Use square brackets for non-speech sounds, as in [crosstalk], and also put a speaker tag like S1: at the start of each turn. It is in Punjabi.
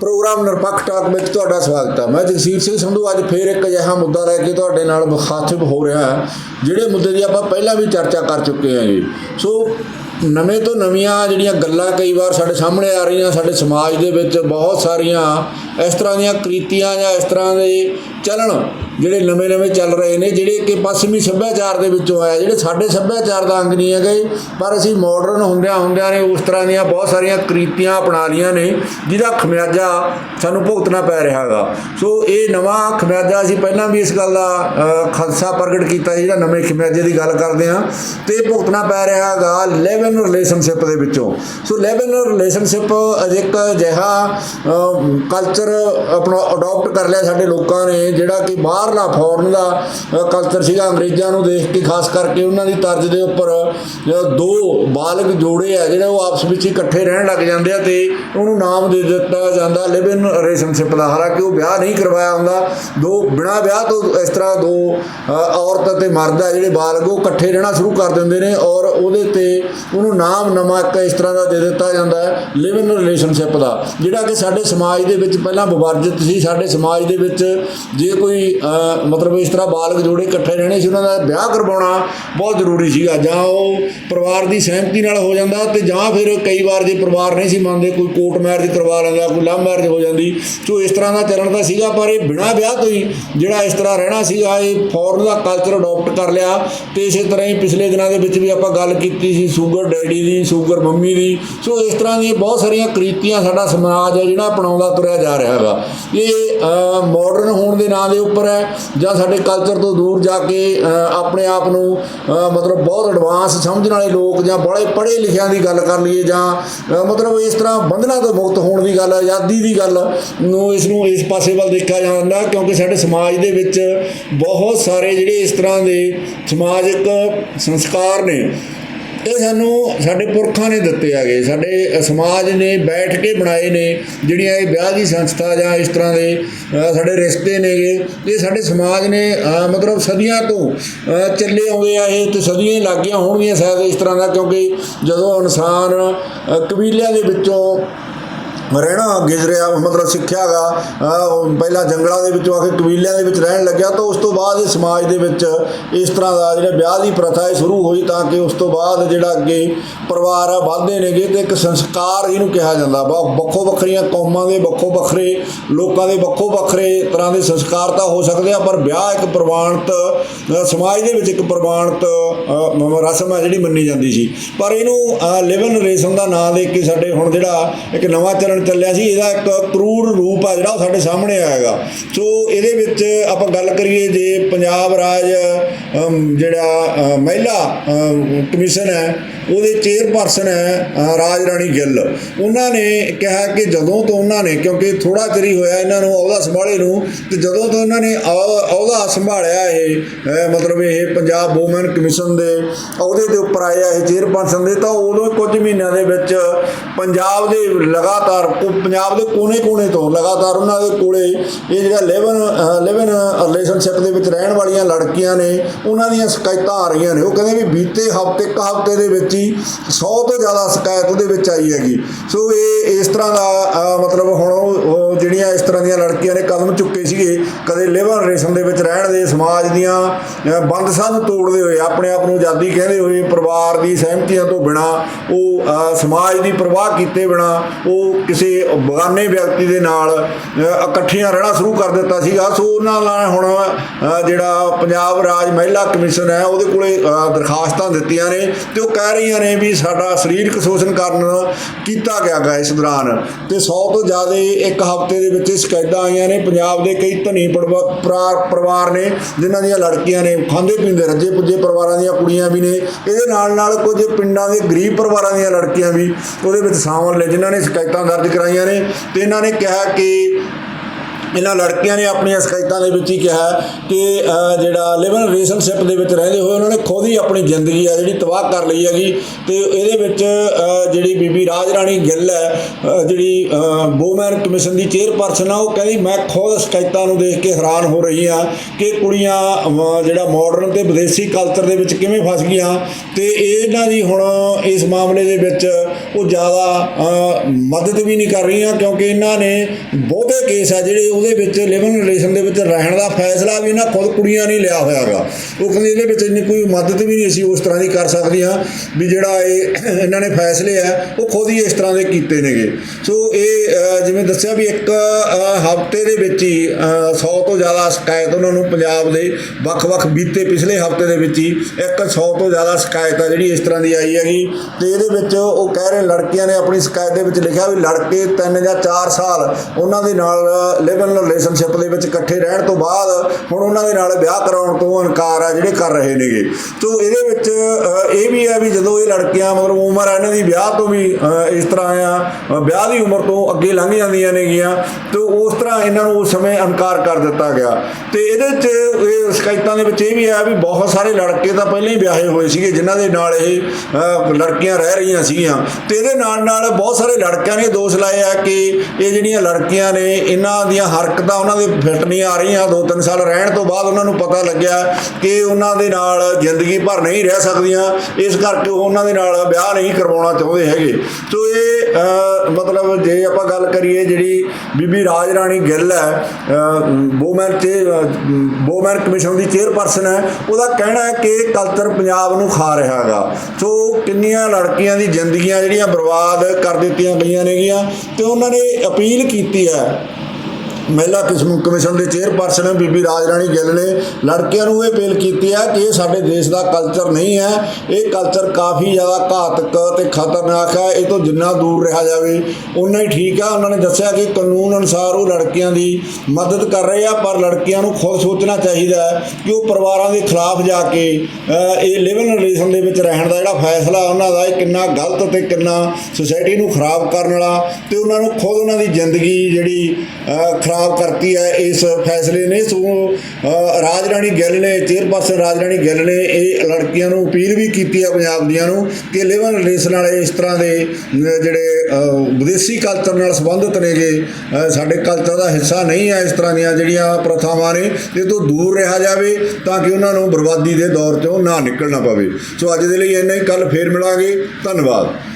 S1: ਪ੍ਰੋਗਰਾਮ ਨਿਰਪੱਖ ਟਾਕ ਵਿੱਚ ਤੁਹਾਡਾ ਸਵਾਗਤ ਹੈ ਮੈਂ ਜਗਸੀਰ ਸਿੰਘ ਸੰਧੂ, ਅੱਜ ਫੇਰ ਇੱਕ ਅਜਿਹਾ ਮੁੱਦਾ ਲੈ ਕੇ ਤੁਹਾਡੇ ਨਾਲ ਮੁਖਾਤਿਬ ਹੋ ਰਿਹਾ ਹਾਂ, ਜਿਹੜੇ ਮੁੱਦੇ ਦੀ ਆਪਾਂ ਪਹਿਲਾਂ ਵੀ ਚਰਚਾ ਕਰ ਚੁੱਕੇ ਹਾਂ ਜੀ। ਸੋ ਨਵੇਂ ਤੋਂ ਨਵੀਆਂ ਜਿਹੜੀਆਂ ਗੱਲਾਂ ਕਈ ਵਾਰ ਸਾਡੇ ਸਾਹਮਣੇ ਆ ਰਹੀਆਂ, ਸਾਡੇ ਸਮਾਜ ਦੇ ਵਿੱਚ ਬਹੁਤ ਸਾਰੀਆਂ ਇਸ ਤਰ੍ਹਾਂ ਦੀਆਂ ਕ੍ਰੀਤੀਆਂ ਜਾਂ ਇਸ ਤਰ੍ਹਾਂ ਦੇ ਚਲਣ ਜਿਹੜੇ ਨਵੇਂ-ਨਵੇਂ ਚੱਲ ਰਹੇ ਨੇ ਜਿਹੜੇ ਕਿ ਪੱਛਮੀ ਸੱਭਿਆਚਾਰ ਦੇ ਵਿੱਚੋਂ ਆਇਆ ਜਿਹੜੇ ਸਾਡੇ ਸੱਭਿਆਚਾਰ ਦਾ ਅੰਗ ਨਹੀਂ ਹੈਗੇ ਪਰ ਅਸੀਂ ਮਾਡਰਨ ਹੁੰਦਿਆਂ ਹੁੰਦਿਆਂ ਨੇ ਉਸ ਤਰ੍ਹਾਂ ਦੀਆਂ ਬਹੁਤ ਸਾਰੀਆਂ ਕ੍ਰੀਤੀਆਂ ਅਪਣਾ ਲਈਆਂ ਨੇ ਜਿਹਦਾ ਖਮਿਆਜਾ ਸਾਨੂੰ ਭੁਗਤਣਾ ਪੈ ਰਿਹਾ ਹੈਗਾ। ਸੋ ਇਹ ਨਵਾਂ ਖਮਿਆਜਾ ਅਸੀਂ ਪਹਿਲਾਂ ਵੀ ਇਸ ਗੱਲ ਦਾ ਅ, ਖਦਸ਼ਾ ਪ੍ਰਗਟ ਕੀਤਾ ਜਿਹੜਾ ਨਵੇਂ ਖਮਿਆਜੇ ਦੀ ਗੱਲ ਕਰਦੇ ਹਾਂ ਤੇ ਇਹ ਭੁਗਤਣਾ ਪੈ ਰਿਹਾ ਹੈਗਾ ਲਿਵ ਇਨ ਰਿਲੇਸ਼ਨਸ਼ਿਪ ਦੇ ਵਿੱਚੋਂ। ਸੋ ਲਿਵ ਇਨ ਰਿਲੇਸ਼ਨਸ਼ਿਪ ਇੱਕ ਅਜਿਹਾ ਕਲਚਰ ਆਪਣਾ ਅਡਾਪਟ ਕਰ ਲਿਆ ਸਾਡੇ ਲੋਕਾਂ ਨੇ ਜਿਹੜਾ ਕਿ ਬਾਹਰ ਬਾਹਰਲਾ ਫੋਰਨ ਦਾ ਕਲਚਰ ਸੀਗਾ, ਅੰਗਰੇਜ਼ਾਂ ਨੂੰ ਦੇਖ ਕੇ, ਖਾਸ ਕਰਕੇ ਉਹਨਾਂ ਦੀ ਤਰਜ਼ ਦੇ ਉੱਪਰ ਦੋ ਬਾਲਗ ਜੋੜੇ ਆ ਜਿਹੜੇ ਉਹ ਆਪਸ ਵਿੱਚ ਹੀ ਇਕੱਠੇ ਰਹਿਣ ਲੱਗ ਜਾਂਦੇ ਆ ਤੇ ਉਹਨੂੰ ਨਾਮ ਦੇ ਦਿੱਤਾ ਜਾਂਦਾ ਲਿਵ ਇਨ ਰਿਲੇਸ਼ਨਸ਼ਿਪ ਦਾ। ਹਾਲਾਂਕਿ ਉਹ ਵਿਆਹ ਨਹੀਂ ਕਰਵਾਇਆ ਹੁੰਦਾ, ਦੋ ਬਿਨਾਂ ਵਿਆਹ ਤੋਂ ਇਸ ਤਰ੍ਹਾਂ ਦੋ ਔਰਤ ਅਤੇ ਮਰਦ ਆ, ਜਿਹੜੇ ਬਾਲਗ, ਉਹ ਇਕੱਠੇ ਰਹਿਣਾ ਸ਼ੁਰੂ ਕਰ ਦਿੰਦੇ ਨੇ ਔਰ ਉਹਦੇ ਤੇ ਉਹਨੂੰ ਨਾਮ ਨਵਾਂ ਇੱਕ ਇਸ ਤਰ੍ਹਾਂ ਦਾ ਦੇ ਦਿੱਤਾ ਜਾਂਦਾ ਹੈ ਲਿਵ ਇਨ ਰਿਲੇਸ਼ਨਸ਼ਿਪ ਦਾ, ਜਿਹੜਾ ਕਿ ਸਾਡੇ ਸਮਾਜ ਦੇ ਵਿੱਚ ਪਹਿਲਾਂ ਵਿਵਰਜਿਤ ਸੀ, ਸਾਡੇ ਸਮਾਜ ਦੇ ਵਿੱਚ ਜੇ ਕੋਈ ਮਤਲਬ ਇਸ ਤਰ੍ਹਾਂ ਬਾਲਗ ਜੋੜੇ ਇਕੱਠੇ ਰਹਿਣੇ ਸੀ, ਉਹਨਾਂ ਦਾ ਵਿਆਹ ਕਰਵਾਉਣਾ ਬਹੁਤ ਜ਼ਰੂਰੀ ਸੀਗਾ, ਜਾਂ ਉਹ ਪਰਿਵਾਰ ਦੀ ਸਹਿਮਤੀ ਨਾਲ ਹੋ ਜਾਂਦਾ ਤੇ ਜਾਂ ਫਿਰ ਕਈ ਵਾਰ ਜੇ ਪਰਿਵਾਰ ਨਹੀਂ ਸੀ ਮੰਨਦੇ, ਕੋਈ ਕੋਰਟ ਮੈਰਿਜ ਕਰਵਾ ਲੈਂਦਾ, ਕੋਈ ਲਵ ਮੈਰਿਜ ਹੋ ਜਾਂਦੀ, ਸੋ ਇਸ ਤਰ੍ਹਾਂ ਦਾ ਚੱਲਣ ਦਾ ਸੀਗਾ, ਪਰ ਇਹ ਬਿਨਾਂ ਵਿਆਹ ਤੋਂ ਹੀ ਜਿਹੜਾ ਇਸ ਤਰ੍ਹਾਂ ਰਹਿਣਾ ਸੀਗਾ, ਇਹ ਫੋਰਨ ਦਾ ਕਲਚਰ ਅਡਾਪਟ ਕਰ ਲਿਆ ਤੇ ਇਸੇ ਤਰ੍ਹਾਂ ਹੀ ਪਿਛਲੇ ਦਿਨਾਂ ਦੇ ਵਿੱਚ ਵੀ ਆਪਾਂ ਗੱਲ ਕੀਤੀ ਸੀ ਸ਼ੂਗਰ ਡੈਡੀ ਦੀ, ਸ਼ੂਗਰ ਮੰਮੀ ਦੀ। ਸੋ ਇਸ ਤਰ੍ਹਾਂ ਦੀਆਂ ਬਹੁਤ ਸਾਰੀਆਂ ਕ੍ਰੀਤੀਆਂ ਸਾਡਾ ਸਮਾਜ ਹੈ ਜਿਹੜਾ ਅਪਣਾਉਂਦਾ, ਤੁਰਿਆ ਜਾ ਰਿਹਾ ਹੈਗਾ। ਇਹ ਮਾਡਰਨ ਹੋਣ ਦੇ ਨਾਂ ਦੇ ਉੱਪਰ ਹੈ ਜਾਂ ਸਾਡੇ ਕਲਚਰ ਤੋਂ ਦੂਰ ਜਾ ਕੇ ਆਪਣੇ ਆਪ ਨੂੰ ਮਤਲਬ ਬਹੁਤ ਐਡਵਾਂਸ ਸਮਝਣ ਵਾਲੇ ਲੋਕ ਜਾਂ ਬੜੇ ਪੜ੍ਹੇ ਲਿਖਿਆਂ ਦੀ ਗੱਲ ਕਰ ਲਈਏ ਜਾਂ ਮਤਲਬ ਇਸ ਤਰ੍ਹਾਂ ਬੰਧਨਾਂ ਤੋਂ ਮੁਕਤ ਹੋਣ ਦੀ ਗੱਲ, ਆਜ਼ਾਦੀ ਦੀ ਗੱਲ ਨੂੰ ਇਸ ਨੂੰ ਇਸ ਪਾਸੇ ਵੱਲ ਦੇਖਿਆ ਜਾਂਦਾ ਕਿਉਂਕਿ ਸਾਡੇ ਸਮਾਜ ਦੇ ਵਿੱਚ ਬਹੁਤ ਸਾਰੇ ਜਿਹੜੇ ਇਸ ਤਰ੍ਹਾਂ ਦੇ ਸਮਾਜਿਕ ਸੰਸਕਾਰ ਨੇ ਇਹ ਸਾਨੂੰ ਸਾਡੇ ਪੁਰਖਾਂ ਨੇ ਦਿੱਤੇ ਹੈਗੇ। ਸਾਡੇ ਸਮਾਜ ਨੇ ਬੈਠ ਕੇ ਬਣਾਏ ਨੇ ਜਿਹੜੀਆਂ ਇਹ ਵਿਆਹ ਦੀ ਸੰਸਥਾ ਜਾਂ ਇਸ ਤਰ੍ਹਾਂ ਦੇ ਸਾਡੇ ਰਿਸ਼ਤੇ ਨੇਗੇ। ਇਹ ਸਾਡੇ ਸਮਾਜ ਨੇ ਮਤਲਬ ਸਦੀਆਂ ਤੋਂ ਚੱਲੇ ਆਉਂਦੇ ਆ ਇਹ ਤੇ ਸਦੀਆਂ ਹੀ ਲੱਗੀਆਂ ਹੋਣਗੀਆਂ ਸ਼ਾਇਦ ਇਸ ਤਰ੍ਹਾਂ ਦਾ ਕਿਉਂਕਿ ਜਦੋਂ ਇਨਸਾਨ ਕਬੀਲਿਆਂ ਦੇ ਵਿੱਚੋਂ ਰਹਿਣਾ ਗਿਜਰਿਆ ਮਤਲਬ ਸਿੱਖਿਆਗਾ ਪਹਿਲਾਂ ਜੰਗਲਾਂ ਦੇ ਵਿੱਚੋਂ ਆ ਕੇ ਕਬੀਲਿਆਂ ਦੇ ਵਿੱਚ ਰਹਿਣ ਲੱਗਿਆ, ਤਾਂ ਉਸ ਤੋਂ ਬਾਅਦ ਇਹ ਸਮਾਜ ਦੇ ਵਿੱਚ ਇਸ ਤਰ੍ਹਾਂ ਦਾ ਜਿਹੜਾ ਵਿਆਹ ਦੀ ਪ੍ਰਥਾ ਹੈ ਸ਼ੁਰੂ ਹੋਈ ਤਾਂ ਕਿ ਉਸ ਤੋਂ ਬਾਅਦ ਜਿਹੜਾ ਅੱਗੇ ਪਰਿਵਾਰ ਆ, ਵੱਧਦੇ ਨੇਗੇ ਤੇ ਇੱਕ ਸੰਸਕਾਰ ਇਹਨੂੰ ਕਿਹਾ ਜਾਂਦਾ। ਵਾ ਵੱਖੋ ਵੱਖਰੀਆਂ ਕੌਮਾਂ ਦੇ ਵੱਖੋ ਵੱਖਰੇ, ਲੋਕਾਂ ਦੇ ਵੱਖੋ ਵੱਖਰੇ ਤਰ੍ਹਾਂ ਦੇ ਸੰਸਕਾਰ ਤਾਂ ਹੋ ਸਕਦੇ ਆ, ਪਰ ਵਿਆਹ ਇੱਕ ਪ੍ਰਵਾਨਿਤ ਸਮਾਜ ਦੇ ਵਿੱਚ ਇੱਕ ਪ੍ਰਵਾਨਿਤ ਰਸਮ ਹੈ ਜਿਹੜੀ ਮੰਨੀ ਜਾਂਦੀ ਸੀ। ਪਰ ਇਹਨੂੰ ਲਿਵਨ ਰੇਸਮ ਦਾ ਨਾਂ ਦੇ ਕੇ ਸਾਡੇ ਹੁਣ ਜਿਹੜਾ ਇੱਕ ਨਵਾਂ ਚਰਨ ਚੱਲਿਆ ਸੀ, ਇਹਦਾ ਇੱਕ ਕਰੂਰ ਰੂਪ ਆ ਜਿਹੜਾ ਉਹ ਸਾਡੇ ਸਾਹਮਣੇ ਆਏਗਾ ਸੋ ਇਹਦੇ ਵਿੱਚ ਆਪਾਂ ਗੱਲ ਕਰੀਏ ਜੇ ਪੰਜਾਬ ਰਾਜ ਜਿਹੜਾ ਮਹਿਲਾ ਕਮਿਸ਼ਨ ਹੈ, ਉਹਦੇ ਚੇਅਰਪਰਸਨ ਹੈ ਰਾਜ ਰਾਣੀ ਗਿੱਲ। ਉਹਨਾਂ ਨੇ ਕਿਹਾ ਕਿ ਜਦੋਂ ਤੋਂ ਉਹਨਾਂ ਨੇ, ਕਿਉਂਕਿ ਥੋੜਾ ਚਿਰ ਹੋਇਆ ਇਹਨਾਂ ਨੂੰ ਅਹੁਦਾ ਸੰਭਾਲੇ ਨੂੰ, ਤੇ ਜਦੋਂ ਤੋਂ ਇਹਨਾਂ ਨੇ ਅਹੁਦਾ ਸੰਭਾਲਿਆ ਇਹ ਮਤਲਬ ਇਹ ਪੰਜਾਬ ਵੂਮਨ ਕਮਿਸ਼ਨ ਦੇ ਅਹੁਦੇ ਦੇ ਉੱਪਰ ਆਏ ਇਹ ਚੇਅਰਪਰਸਨ ਦੇ, ਤਾਂ ਉਦੋਂ ਕੁਝ ਮਹੀਨਿਆਂ ਦੇ ਵਿੱਚ ਪੰਜਾਬ ਦੇ ਲਗਾਤਾਰ ਕੋ- ਪੰਜਾਬ ਦੇ ਕੋਨੇ-ਕੋਨੇ ਤੋਂ ਲਗਾਤਾਰ ਉਹਨਾਂ ਦੇ ਕੋਲੇ ਇਹ ਜਿਹੜਾ ਲਿਵਨ ਲਿਵਨ ਰਿਲੇਸ਼ਨਸ਼ਿਪ ਦੇ ਵਿੱਚ ਰਹਿਣ ਵਾਲੀਆਂ ਲੜਕੀਆਂ ਨੇ ਉਹਨਾਂ ਦੀਆਂ ਸ਼ਿਕਾਇਤਾਂ ਆ ਰਹੀਆਂ ਨੇ। ਉਹ ਕਹਿੰਦੇ ਵੀ ਬੀਤੇ ਹਫ਼ਤੇ ਇੱਕ ਹਫ਼ਤੇ ਦੇ ਵਿੱਚ ਹੀ 100 ਤੋਂ ਜ਼ਿਆਦਾ ਸ਼ਿਕਾਇਤ ਉਹਦੇ ਵਿੱਚ ਆਈ ਹੈਗੀ। ਸੋ ਇਹ ਇਸ ਤਰ੍ਹਾਂ ਦਾ ਅ, ਮਤਲਬ ਹੁਣ ਤਰ੍ਹਾਂ ਦੀਆਂ ਲੜਕੀਆਂ ਨੇ ਕਦਮ ਚੁੱਕੇ ਸੀਗੇ, ਕਦੇ ਲੇਬਰ ਰੇਸ਼ਨ ਦੇ ਵਿੱਚ ਰਹਿਣ ਦੇ, ਸਮਾਜ ਦੀਆਂ ਬੰਦਸ਼ਾਂ ਨੂੰ ਤੋੜਦੇ ਹੋਏ, ਆਪਣੇ ਆਪ ਨੂੰ ਆਜ਼ਾਦੀ ਕਹਿੰਦੇ ਹੋਏ, ਪਰਿਵਾਰ ਦੀ ਸਹਿਮਤੀਆਂ ਤੋਂ ਬਿਨਾ, ਉਹ ਸਮਾਜ ਦੀ ਪਰਵਾਹ ਕੀਤੇ ਬਿਨਾ, ਉਹ ਕਿਸੇ ਬਗਾਨੇ ਵਿਅਕਤੀ ਦੇ ਨਾਲ ਇਕੱਠੀਆਂ ਰਹਿਣਾ ਸ਼ੁਰੂ ਕਰ ਦਿੱਤਾ ਸੀਗਾ। ਸੋ ਉਹਨਾਂ ਨਾਲ ਹੁਣ ਜਿਹੜਾ ਪੰਜਾਬ ਰਾਜ ਮਹਿਲਾ ਕਮਿਸ਼ਨ ਹੈ, ਉਹਦੇ ਕੋਲੇ ਦਰਖਾਸਤਾਂ ਦਿੱਤੀਆਂ ਨੇ ਤੇ ਉਹ ਕਹਿ ਰਹੀਆਂ ਨੇ ਵੀ ਸਾਡਾ ਸਰੀਰਕ ਸ਼ੋਸ਼ਣ ਕਰਨ ਕੀਤਾ ਗਿਆ ਗਾ ਇਸ ਦੌਰਾਨ। ਤੇ 100 ਤੋਂ ਜ਼ਿਆਦਾ ਇੱਕ ਹਫ਼ਤੇ ਦੇ ਵਿੱਚ ਸ਼ਿਕਾਇਤਾਂ ਆਈਆਂ ਨੇ, ਪੰਜਾਬ ਦੇ ਕਈ ਧਨੀ ਪਰਿਵਾ- ਪਰਿਵਾਰ ਪਰਿਵਾਰ ਨੇ, ਜਿਨ੍ਹਾਂ ਦੀਆਂ ਲੜਕੀਆਂ ਨੇ, ਖਾਂਦੇ ਪੀਂਦੇ ਰੱਜੇ ਪੁੱਜੇ ਪਰਿਵਾਰਾਂ ਦੀਆਂ ਕੁੜੀਆਂ ਵੀ ਨੇ, ਇਹਦੇ ਨਾਲ ਨਾਲ ਕੁਝ ਪਿੰਡਾਂ ਦੇ ਗਰੀਬ ਪਰਿਵਾਰਾਂ ਦੀਆਂ ਲੜਕੀਆਂ ਵੀ, ਉਹਦੇ ਵਿੱਚ ਸ਼ਾਮਲ ਨੇ, ਜਿਨ੍ਹਾਂ ਨੇ ਸ਼ਿਕਾਇਤਾਂ ਦਰਜ ਕਰਾਈਆਂ ਨੇ, ਤੇ ਇਹਨਾਂ ਨੇ ਕਿਹਾ ਕਿ ਇਹਨਾਂ ਲੜਕੀਆਂ ਨੇ ਆਪਣੀਆਂ ਸ਼ਿਕਾਇਤਾਂ ਦੇ ਵਿੱਚ ਹੀ ਕਿਹਾ ਕਿ ਜਿਹੜਾ ਲਿਵਨ ਰਿਲੇਸ਼ਨਸ਼ਿਪ ਦੇ ਵਿੱਚ ਰਹਿੰਦੇ ਹੋਏ ਉਹਨਾਂ ਨੇ ਖੁਦ ਹੀ ਆਪਣੀ ਜ਼ਿੰਦਗੀ ਆ ਜਿਹੜੀ ਤਬਾਹ ਕਰ ਲਈ ਹੈਗੀ ਤੇ ਇਹਦੇ ਵਿੱਚ ਜਿਹੜੀ ਬੀਬੀ ਰਾਜ ਰਾਣੀ ਗਿੱਲ ਹੈ ਜਿਹੜੀ ਵੂਮਨ ਕਮਿਸ਼ਨ ਦੀ ਚੇਅਰਪਰਸਨ ਆ, ਉਹ ਕਹਿੰਦੀ, ਮੈਂ ਖੁਦ ਸ਼ਿਕਾਇਤਾਂ ਨੂੰ ਦੇਖ ਕੇ ਹੈਰਾਨ ਹੋ ਰਹੀ ਹਾਂ ਕਿ ਕੁੜੀਆਂ ਜਿਹੜਾ ਮਾਡਰਨ ਤੇ ਵਿਦੇਸ਼ੀ ਕਲਚਰ ਦੇ ਵਿੱਚ ਕਿਵੇਂ ਫਸ ਗਈਆਂ ਤੇ ਇਹਨਾਂ ਦੀ ਹੁਣ ਇਸ ਮਾਮਲੇ ਦੇ ਵਿੱਚ ਉਹ ਜ਼ਿਆਦਾ ਮਦਦ ਵੀ ਨਹੀਂ ਕਰ ਰਹੀਆਂ ਕਿਉਂਕਿ ਇਹਨਾਂ ਨੇ ਬਹੁਤੇ ਕੇਸ ਆ ਜਿਹੜੇ ਉਹਦੇ ਵਿੱਚ ਲਿਵਨ ਰਿਲੇਸ਼ਨ ਦੇ ਵਿੱਚ ਰਹਿਣ ਦਾ ਫੈਸਲਾ ਵੀ ਇਹਨਾਂ ਖੁਦ ਕੁੜੀਆਂ ਨੇ ਲਿਆ ਹੋਇਆ ਹੈਗਾ ਉਹ ਕਹਿੰਦੇ ਇਹਦੇ ਵਿੱਚ ਇੰਨੀ ਕੋਈ ਮਦਦ ਵੀ ਨਹੀਂ ਅਸੀਂ ਉਸ ਤਰ੍ਹਾਂ ਦੀ ਕਰ ਸਕਦੀਆਂ ਵੀ ਜਿਹੜਾ ਇਹ [coughs] ਇਹਨਾਂ ਨੇ ਫੈਸਲੇ ਆ, ਉਹ ਖੁਦ ਹੀ ਇਸ ਤਰ੍ਹਾਂ ਦੇ ਕੀਤੇ ਨੇਗੇ। ਸੋ ਇਹ ਜਿਵੇਂ ਦੱਸਿਆ ਵੀ ਇੱਕ ਹਫ਼ਤੇ ਦੇ ਵਿੱਚ ਹੀ 100 ਤੋਂ ਜ਼ਿਆਦਾ ਸ਼ਿਕਾਇਤ ਉਹਨਾਂ ਨੂੰ ਪੰਜਾਬ ਦੇ ਵੱਖ-ਵੱਖ ਬੀਤੇ ਪਿਛਲੇ ਹਫ਼ਤੇ ਦੇ ਵਿੱਚ ਹੀ ਇੱਕ 100 ਤੋਂ ਜ਼ਿਆਦਾ ਸ਼ਿਕਾਇਤ ਆ ਜਿਹੜੀ ਇਸ ਤਰ੍ਹਾਂ ਦੀ ਆਈ ਹੈਗੀ। ਤੇ ਇਹਦੇ ਵਿੱਚ ਉਹ ਕਹਿ ਰਹੇ ਲੜਕੀਆਂ ਨੇ ਆਪਣੀ ਸ਼ਿਕਾਇਤ ਦੇ ਵਿੱਚ ਲਿਖਿਆ ਵੀ ਲੜਕੇ 3 ਜਾਂ 4 ਸਾਲ ਉਹਨਾਂ ਦੇ ਨਾਲ ਲਿਵਨ ਰਿਲੇਸ਼ਨਸ਼ਿਪ ਦੇ ਵਿੱਚ ਇਕੱਠੇ ਰਹਿਣ ਤੋਂ ਬਾਅਦ ਹੁਣ ਉਹਨਾਂ ਦੇ ਨਾਲ ਵਿਆਹ ਕਰਾਉਣ ਤੋਂ ਇਨਕਾਰ ਆ ਜਿਹੜੇ ਕਰ ਰਹੇ ਨੇਗੇ। ਸੋ ਇਹਦੇ ਵਿੱਚ ਇਹ ਵੀ ਹੈ ਵੀ ਜਦੋਂ ਇਹ ਲੜਕੀਆਂ ਮਤਲਬ ਉਮਰ ਇਹਨਾਂ ਦੀ ਵਿਆਹ ਤੋਂ ਵੀ ਇਸ ਤਰ੍ਹਾਂ ਆ ਵਿਆਹ ਦੀ ਉਮਰ ਤੋਂ ਅੱਗੇ ਲੰਘ ਜਾਂਦੀਆਂ ਨੇਗੀਆਂ। ਤੇ ਉਸ ਤਰ੍ਹਾਂ ਇਹਨਾਂ ਨੂੰ ਉਸ ਸਮੇਂ ਇਨਕਾਰ ਕਰ ਦਿੱਤਾ ਗਿਆ। ਤੇ ਇਹਦੇ 'ਚ ਸ਼ਿਕਾਇਤਾਂ ਦੇ ਵਿੱਚ ਇਹ ਵੀ ਆ ਵੀ ਬਹੁਤ ਸਾਰੇ ਲੜਕੇ ਤਾਂ ਪਹਿਲਾਂ ਹੀ ਵਿਆਹੇ ਹੋਏ ਸੀਗੇ, ਜਿਨ੍ਹਾਂ ਦੇ ਨਾਲ ਇਹ ਲੜਕੀਆਂ ਰਹਿ ਰਹੀਆਂ ਸੀਗੀਆਂ। ਤੇ ਇਹਦੇ ਨਾਲ ਨਾਲ ਬਹੁਤ ਸਾਰੇ ਲੜਕਿਆਂ ਨੇ ਦੋਸ਼ ਲਾਏ ਆ ਕਿ ਇਹ ਜਿਹੜੀਆਂ ਲੜਕੀਆਂ ਨੇ, ਇਹਨਾਂ ਦੀਆਂ ਹਰਕਤਾਂ ਉਹਨਾਂ ਦੇ ਫਿੱਟ ਨਹੀਂ ਆ ਰਹੀਆਂ। ਦੋ ਤਿੰਨ ਸਾਲ ਰਹਿਣ ਤੋਂ ਬਾਅਦ ਉਹਨਾਂ ਨੂੰ ਪਤਾ ਲੱਗਿਆ ਕਿ ਉਹਨਾਂ ਦੇ ਨਾਲ ਜ਼ਿੰਦਗੀ ਭਰ ਨਹੀਂ ਰਹਿ ਸਕਦੀਆਂ। ਇਸ ਕਰਕੇ ਉਹ ਉਹਨਾਂ ਦੇ ਨਾਲ ਵਿਆਹ ਨਹੀਂ ਕਰਵਾਉਣਾ ਚਾਹੁੰਦੇ ਹੈਗੇ। ਸੋ ਇਹ ਮਤਲਬ ਜੇ ਆਪਾਂ ਗੱਲ ਕਰੀਏ ਜਿਹੜੀ ਬੀਬੀ ਰਾਜ ਰਾਣੀ ਗਿੱਲ ਹੈ ਵੂਮਨ ਤੇ ਵੂਮਨ ਕਮਿਸ਼ਨ ਦੀ ਚੇਅਰਪਰਸਨ ਹੈ, ਉਹਦਾ ਕਹਿਣਾ ਹੈ ਕਿ ਕਲਚਰ ਪੰਜਾਬ ਨੂੰ ਖਾ ਰਿਹਾ ਹੈਗਾ ਸੋ ਕਿੰਨੀਆਂ ਲੜਕੀਆਂ ਦੀ ਜ਼ਿੰਦਗੀਆਂ ਜਿਹੜੀਆਂ ਬਰਬਾਦ ਕਰ ਦਿੱਤੀਆਂ ਗਈਆਂ ਨੇਗੀਆਂ, ਤੇ ਉਹਨਾਂ ਨੇ ਅਪੀਲ ਕੀਤੀ ਹੈ ਮਹਿਲਾ ਕਿਸਮ ਕਮਿਸ਼ਨ ਦੇ ਚੇਅਰਪਰਸਨ ਬੀਬੀ ਰਾਜ ਰਾਣੀ ਗਿੱਲ ਨੇ। ਲੜਕਿਆਂ ਨੂੰ ਇਹ ਅਪੀਲ ਕੀਤੀ ਹੈ ਕਿ ਇਹ ਸਾਡੇ ਦੇਸ਼ ਦਾ ਕਲਚਰ ਨਹੀਂ ਹੈ। ਇਹ ਕਲਚਰ ਕਾਫੀ ਜ਼ਿਆਦਾ ਘਾਤਕ ਤੇ ਖਤਰਨਾਕ ਹੈ। ਇਹ ਤੋਂ ਜਿੰਨਾ ਦੂਰ ਰਿਹਾ ਜਾਵੇ ਉਨਾ ਹੀ ਠੀਕ ਆ ਉਹਨਾਂ ਨੇ ਦੱਸਿਆ ਕਿ ਕਾਨੂੰਨ ਅਨੁਸਾਰ ਉਹ ਲੜਕੀਆਂ ਦੀ ਮਦਦ ਕਰ ਰਹੇ ਆ ਪਰ ਲੜਕੀਆਂ ਨੂੰ ਖੁਦ ਸੋਚਣਾ ਚਾਹੀਦਾ ਕਿ ਉਹ ਪਰਿਵਾਰਾਂ ਦੇ ਖਿਲਾਫ ਜਾ ਕੇ ਅਹ, ਇਹ ਲਿਵਨ ਰਿਲੇਸ਼ਨ ਦੇ ਵਿੱਚ ਰਹਿਣ ਦਾ ਜਿਹੜਾ ਫੈਸਲਾ ਉਹਨਾਂ ਦਾ ਇਹ ਕਿੰਨਾ ਗਲਤ ਤੇ ਕਿੰਨਾ ਸੁਸਾਇਟੀ ਨੂੰ ਖਰਾਬ ਕਰਨ ਵਾਲਾ ਤੇ ਉਹਨਾਂ ਨੂੰ ਖੁਦ ਉਹਨਾਂ ਦੀ ਜ਼ਿੰਦਗੀ ਜਿਹੜੀ ਖਰਾਬ ਖਰਾਬ ਕਰਤੀ ਹੈ ਇਸ ਫੈਸਲੇ ਨੇ। ਸੋ ਅਹ, ਰਾਜ ਰਾਣੀ ਗਿੱਲ ਨੇ ਚੇਅਰਪਰਸਨ ਰਾਜ ਰਾਣੀ ਗਿੱਲ ਨੇ ਇਹ ਲੜਕੀਆਂ ਨੂੰ ਅਪੀਲ ਵੀ ਕੀਤੀ ਹੈ ਪੰਜਾਬ ਦੀਆਂ ਨੂੰ ਕਿ ਲਿਵਨ ਰੇਸ ਨਾਲ ਇਸ ਤਰ੍ਹਾਂ ਦੇ ਜਿਹੜੇ ਵਿਦੇਸ਼ੀ ਕਲਚਰ ਨਾਲ ਸੰਬੰਧਿਤ ਨੇਗੇ। ਸਾਡੇ ਕਲਚਰ ਦਾ ਹਿੱਸਾ ਨਹੀਂ ਹੈ ਇਸ ਤਰ੍ਹਾਂ ਦੀਆਂ ਜਿਹੜੀਆਂ ਪ੍ਰਥਾਵਾਂ ਨੇ। ਇਹ ਤੋਂ ਦੂਰ ਰਿਹਾ ਜਾਵੇ ਤਾਂ ਕਿ ਉਹਨਾਂ ਨੂੰ ਬਰਬਾਦੀ ਦੇ ਦੌਰ ਚੋਂ ਨਾ ਨਿਕਲਣਾ ਪਵੇ। ਸੋ ਅੱਜ ਦੇ ਲਈ ਇੰਨਾ ਹੀ। ਕੱਲ ਫੇਰ ਮਿਲਾਂਗੇ। ਧੰਨਵਾਦ।